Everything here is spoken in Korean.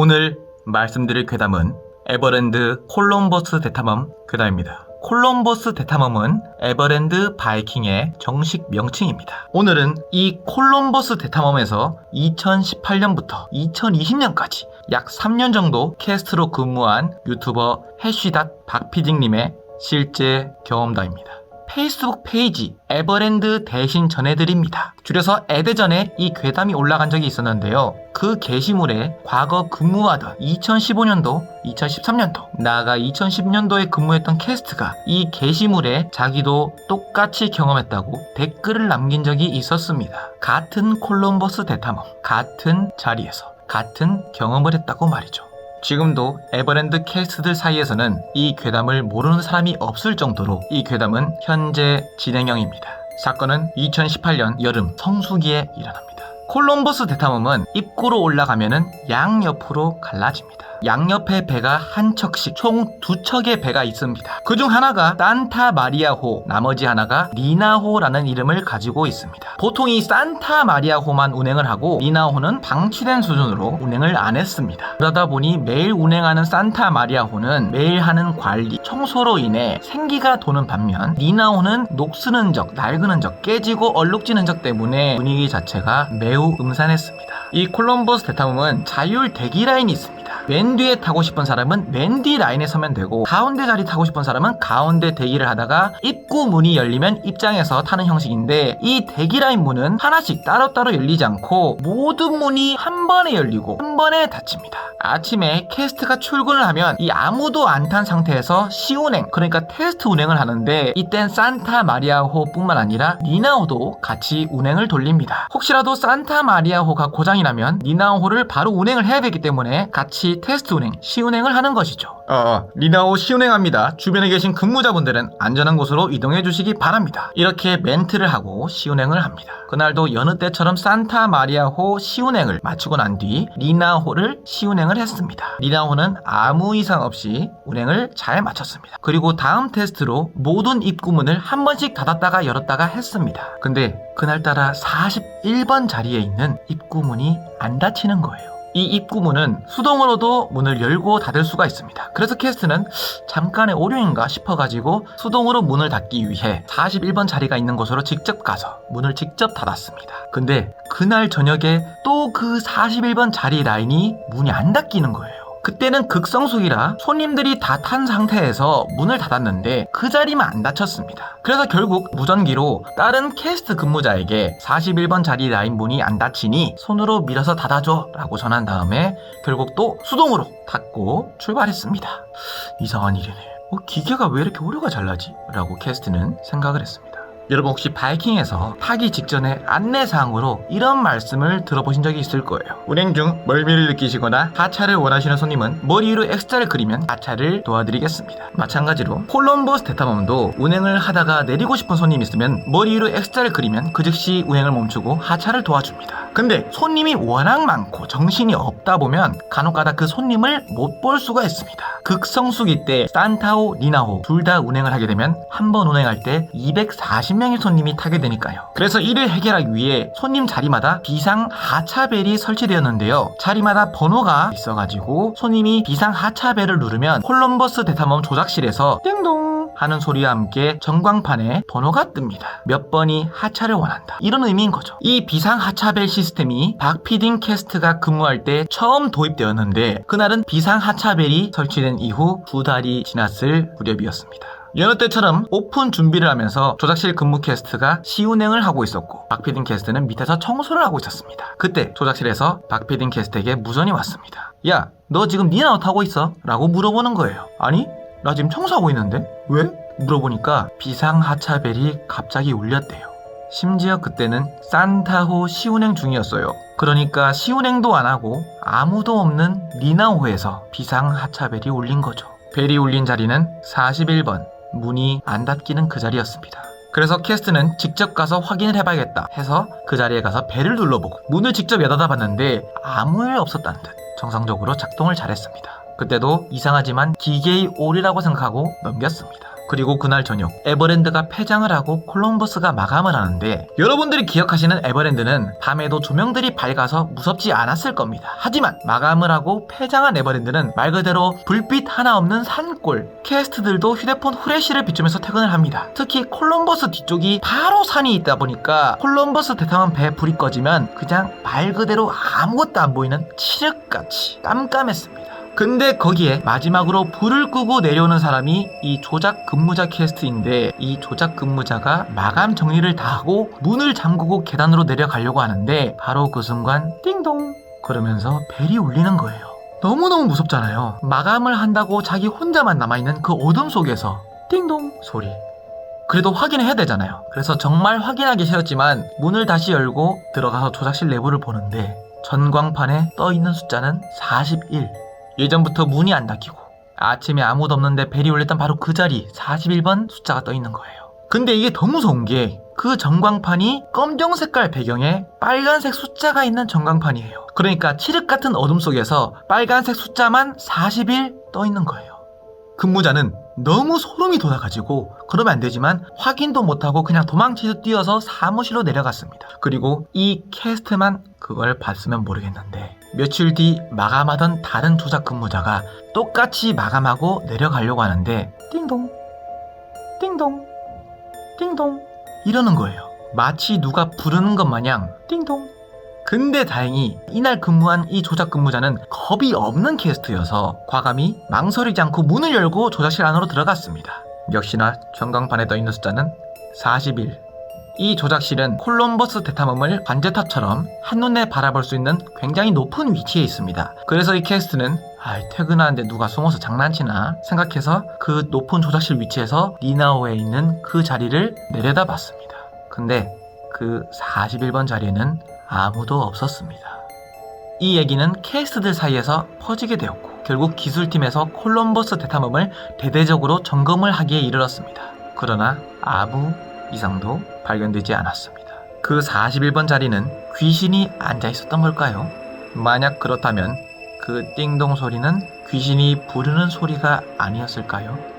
오늘 말씀드릴 괴담은 에버랜드 콜럼버스 대탐험 괴담입니다. 콜럼버스 대탐험은 에버랜드 바이킹의 정식 명칭입니다. 오늘은 이 콜럼버스 대탐험에서 2018년부터 2020년까지 약 3년 정도 캐스트로 근무한 유튜버 해쉬닷 박피딩님의 실제 경험담입니다. 페이스북 페이지 에버랜드 대신 전해드립니다. 줄여서 에대전에 이 괴담이 올라간 적이 있었는데요. 그 게시물에 과거 근무하던 2015년도, 2013년도, 나아가 2010년도에 근무했던 캐스트가 이 게시물에 자기도 똑같이 경험했다고 댓글을 남긴 적이 있었습니다. 같은 콜럼버스 대탐험, 같은 자리에서 같은 경험을 했다고 말이죠. 지금도 에버랜드 캐스트들 사이에서는 이 괴담을 모르는 사람이 없을 정도로 이 괴담은 현재 진행형입니다. 사건은 2018년 여름 성수기에 일어납니다. 콜럼버스 대탐험은 입구로 올라가면은 양옆으로 갈라집니다. 양옆에 배가 한 척씩 총 두 척의 배가 있습니다. 그중 하나가 산타 마리아호, 나머지 하나가 리나호라는 이름을 가지고 있습니다. 보통 이 산타 마리아호만 운행을 하고 리나호는 방치된 수준으로 운행을 안 했습니다. 그러다 보니 매일 운행하는 산타 마리아호는 매일 하는 관리, 청소로 인해 생기가 도는 반면 리나호는 녹스는 적, 낡은 적, 깨지고 얼룩지는 적 때문에 분위기 자체가 매우 음산했습니다. 이 콜럼버스 대탐험은 자율 대기 라인이 있습니다. 맨 뒤에 타고 싶은 사람은 맨 뒤 라인에 서면 되고 가운데 자리 타고 싶은 사람은 가운데 대기를 하다가 입구 문이 열리면 입장해서 타는 형식인데 이 대기 라인 문은 하나씩 따로따로 열리지 않고 모든 문이 한 번에 열리고 한 번에 닫힙니다. 아침에 캐스트가 출근을 하면 이 아무도 안 탄 상태에서 시운행 그러니까 테스트 운행을 하는데 이땐 산타 마리아호뿐만 아니라 니나호도 같이 운행을 돌립니다. 혹시라도 산타 마리아호가 고장이 나면 니나호를 바로 운행을 해야 되기 때문에 같이 테스트 운행, 시운행을 하는 것이죠. 어, 리나호 시운행합니다. 주변에 계신 근무자분들은 안전한 곳으로 이동해 주시기 바랍니다. 이렇게 멘트를 하고 시운행을 합니다. 그날도 여느 때처럼 산타 마리아호 시운행을 마치고 난 뒤 리나호를 시운행을 했습니다. 리나호는 아무 이상 없이 운행을 잘 마쳤습니다. 그리고 다음 테스트로 모든 입구문을 한 번씩 닫았다가 열었다가 했습니다. 근데 그날따라 41번 자리에 있는 입구문이 안 닫히는 거예요. 이 입구문은 수동으로도 문을 열고 닫을 수가 있습니다. 그래서 캐스트는 잠깐의 오류인가 싶어가지고 수동으로 문을 닫기 위해 41번 자리가 있는 곳으로 직접 가서 문을 직접 닫았습니다. 근데 그날 저녁에 또 그 41번 자리 라인이 문이 안 닫히는 거예요. 그때는 극성수기라 손님들이 다 탄 상태에서 문을 닫았는데 그 자리만 안 닫혔습니다. 그래서 결국 무전기로 다른 캐스트 근무자에게 41번 자리 라인 문이 안 닫히니 손으로 밀어서 닫아줘 라고 전한 다음에 결국 또 수동으로 닫고 출발했습니다. 이상한 일이네. 어, 기계가 왜 이렇게 오류가 잘 나지? 라고 캐스트는 생각을 했습니다. 여러분 혹시 바이킹에서 타기 직전에 안내사항으로 이런 말씀을 들어보신 적이 있을 거예요. 운행 중 멀미를 느끼시거나 하차를 원하시는 손님은 머리 위로 X자를 그리면 하차를 도와드리겠습니다. 마찬가지로 콜럼버스 대탐험도 운행을 하다가 내리고 싶은 손님이 있으면 머리 위로 X자를 그리면 그 즉시 운행을 멈추고 하차를 도와줍니다. 근데 손님이 워낙 많고 정신이 없다 보면 간혹가다 그 손님을 못 볼 수가 있습니다. 극성수기 때 산타호, 니나호 둘다 운행을 하게 되면 한 번 운행할 때 240 명의 손님이 타게 되니까요. 그래서 이를 해결하기 위해 손님 자리마다 비상 하차벨이 설치되었는데요. 자리마다 번호가 있어가지고 손님이 비상 하차벨을 누르면 콜럼버스 대탐험 조작실에서 띵동 하는 소리와 함께 전광판에 번호가 뜹니다. 몇 번이 하차를 원한다. 이런 의미인 거죠. 이 비상 하차벨 시스템이 박피딩 캐스트가 근무할 때 처음 도입되었는데 그날은 비상 하차벨이 설치된 이후 두 달이 지났을 무렵이었습니다. 여느 때처럼 오픈 준비를 하면서 조작실 근무 캐스트가 시운행을 하고 있었고 박피딩 캐스트는 밑에서 청소를 하고 있었습니다. 그때 조작실에서 박피딩 캐스트에게 무전이 왔습니다. 야, 너 지금 니나웃 하고 있어? 라고 물어보는 거예요. 아니, 나 지금 청소하고 있는데? 왜? 물어보니까 비상 하차벨이 갑자기 울렸대요. 심지어 그때는 산타호 시운행 중이었어요. 그러니까 시운행도 안 하고 아무도 없는 리나호에서 비상 하차벨이 울린 거죠. 벨이 울린 자리는 41번. 문이 안 닫히는 그 자리였습니다. 그래서 캐스트는 직접 가서 확인을 해봐야겠다 해서 그 자리에 가서 벨을 눌러보고 문을 직접 여닫아 봤는데 아무 일 없었다는 듯 정상적으로 작동을 잘했습니다. 그때도 이상하지만 기계의 오류라고 생각하고 넘겼습니다. 그리고 그날 저녁 에버랜드가 폐장을 하고 콜럼버스가 마감을 하는데 여러분들이 기억하시는 에버랜드는 밤에도 조명들이 밝아서 무섭지 않았을 겁니다. 하지만 마감을 하고 폐장한 에버랜드는 말 그대로 불빛 하나 없는 산골 캐스트들도 휴대폰 후레쉬를 비추면서 퇴근을 합니다. 특히 콜럼버스 뒤쪽이 바로 산이 있다 보니까 콜럼버스 대탐험 배 불이 꺼지면 그냥 말 그대로 아무것도 안 보이는 칠흑같이 깜깜했습니다. 근데 거기에 마지막으로 불을 끄고 내려오는 사람이 이 조작 근무자 캐스트인데 이 조작 근무자가 마감 정리를 다 하고 문을 잠그고 계단으로 내려가려고 하는데 바로 그 순간 띵동 그러면서 벨이 울리는 거예요. 너무너무 무섭잖아요. 마감을 한다고 자기 혼자만 남아있는 그 어둠 속에서 띵동 소리. 그래도 확인해야 되잖아요. 그래서 정말 확인하기 싫었지만 문을 다시 열고 들어가서 조작실 내부를 보는데 전광판에 떠 있는 숫자는 41. 예전부터 문이 안 닫히고 아침에 아무도 없는데 벨이 울렸던 바로 그 자리 41번 숫자가 떠 있는 거예요. 근데 이게 더 무서운 게 그 전광판이 검정 색깔 배경에 빨간색 숫자가 있는 전광판이에요. 그러니까 칠흑 같은 어둠 속에서 빨간색 숫자만 41떠 있는 거예요. 근무자는 너무 소름이 돋아가지고 그러면 안 되지만 확인도 못하고 그냥 도망치듯 뛰어서 사무실로 내려갔습니다. 그리고 이 캐스트만 그걸 봤으면 모르겠는데 며칠 뒤 마감하던 다른 조작 근무자가 똑같이 마감하고 내려가려고 하는데 띵동 띵동 띵동 이러는 거예요. 마치 누가 부르는 것 마냥 띵동 근데 다행히 이날 근무한 이 조작 근무자는 겁이 없는 캐스트여서 과감히 망설이지 않고 문을 열고 조작실 안으로 들어갔습니다. 역시나 전광판에 떠 있는 숫자는 41. 이 조작실은 콜럼버스 대탐험을 관제탑처럼 한눈에 바라볼 수 있는 굉장히 높은 위치에 있습니다. 그래서 이 캐스트는 아, 퇴근하는데 누가 숨어서 장난치나 생각해서 그 높은 조작실 위치에서 니나오에 있는 그 자리를 내려다봤습니다. 근데 그 41번 자리에는 아무도 없었습니다. 이 얘기는 캐스트들 사이에서 퍼지게 되었고 결국 기술팀에서 콜럼버스 대탐험을 대대적으로 점검을 하기에 이르렀습니다. 그러나 아무 이상도 발견되지 않았습니다. 그 41번 자리는 귀신이 앉아 있었던 걸까요? 만약 그렇다면 그 띵동 소리는 귀신이 부르는 소리가 아니었을까요?